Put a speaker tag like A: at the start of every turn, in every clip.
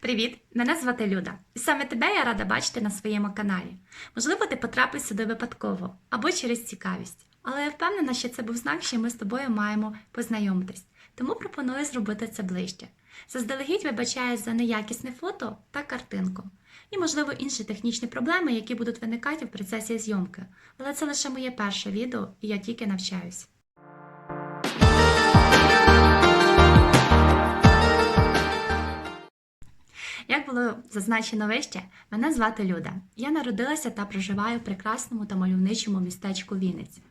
A: Привіт! Мене звати Люда, і саме тебе я рада бачити на своєму каналі. Можливо, ти потрапив сюди випадково або через цікавість, але я впевнена, що це був знак, що ми з тобою маємо познайомитись, тому пропоную зробити це ближче. Заздалегідь вибачаю за неякісне фото та картинку, і, можливо, інші технічні проблеми, які будуть виникати в процесі зйомки. Але це лише моє перше відео, і я тільки навчаюсь. Як зазначено вище, мене звати Люда. Я народилася та проживаю в прекрасному та мальовничому містечку Вінниці.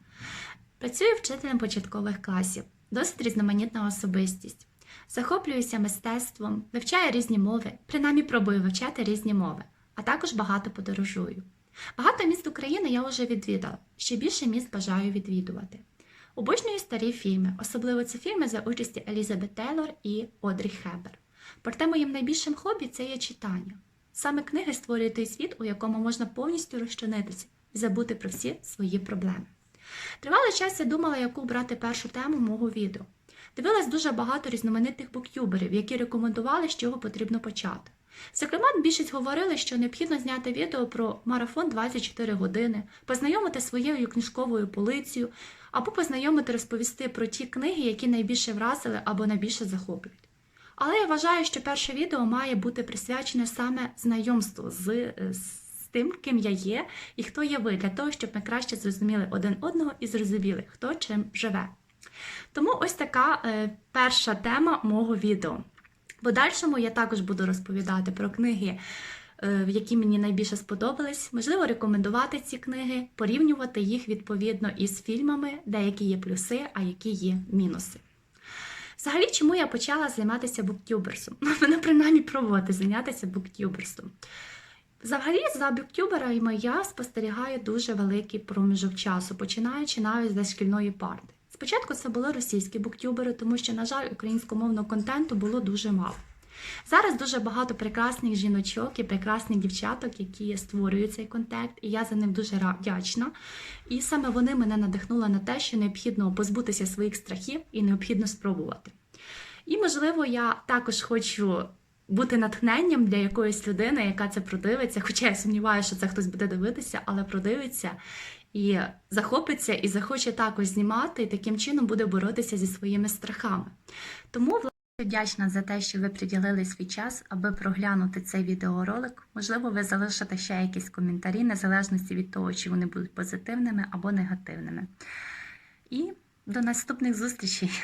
A: Працюю вчителем початкових класів, досить різноманітна особистість. Захоплююся мистецтвом, вивчаю різні мови, принаймні пробую вивчати різні мови, а також багато подорожую. Багато міст України я вже відвідала, ще більше міст бажаю відвідувати. Обожнюю старі фільми, особливо це фільми за участі Елізабет Тейлор і Одрі Хебер. Проте моїм найбільшим хобі це є читання. Саме книги створюють той світ, у якому можна повністю розчинитися і забути про всі свої проблеми. Тривалий час я думала, яку брати першу тему мого відео. Дивилась дуже багато різноманітних буктюберів, які рекомендували, з чого потрібно почати. Зокрема, більшість говорили, що необхідно зняти відео про марафон 24 години, познайомити своєю книжковою полицею, або познайомити розповісти про ті книги, які найбільше вразили або найбільше захоплюють. Але я вважаю, що перше відео має бути присвячене саме знайомству з, з тим, ким я є і хто є ви, для того, щоб ми краще зрозуміли один одного і зрозуміли, хто чим живе. Тому ось така е, перша тема мого відео. В подальшому я також буду розповідати про книги, е, які мені найбільше сподобались, можливо, рекомендувати ці книги, порівнювати їх відповідно із фільмами, деякі є плюси, а які є мінуси. Взагалі, чому я почала займатися буктюберсом? Вона принаймні пробувати зайнятися буктюберсом. Взагалі, за буктюберами я спостерігаю дуже великий проміжок часу, починаючи навіть з шкільної парти. Спочатку це були російські буктюбери, тому що, на жаль, українськомовного контенту було дуже мало. Зараз дуже багато прекрасних жіночок і прекрасних дівчаток, які створюють цей контент, і я за них дуже вдячна. І саме вони мене надихнули на те, що необхідно позбутися своїх страхів і необхідно спробувати. І, можливо, я також хочу бути натхненням для якоїсь людини, яка це продивиться, хоча я сумніваюся, що це хтось буде дивитися, але продивиться і захопиться, і захоче також знімати, і таким чином буде боротися зі своїми страхами. Тому, власне, Вдячна за те, що ви приділили свій час, аби проглянути цей відеоролик. Можливо, ви залишите ще якісь коментарі, незалежно від того, чи вони будуть позитивними або негативними. І до наступних зустрічей!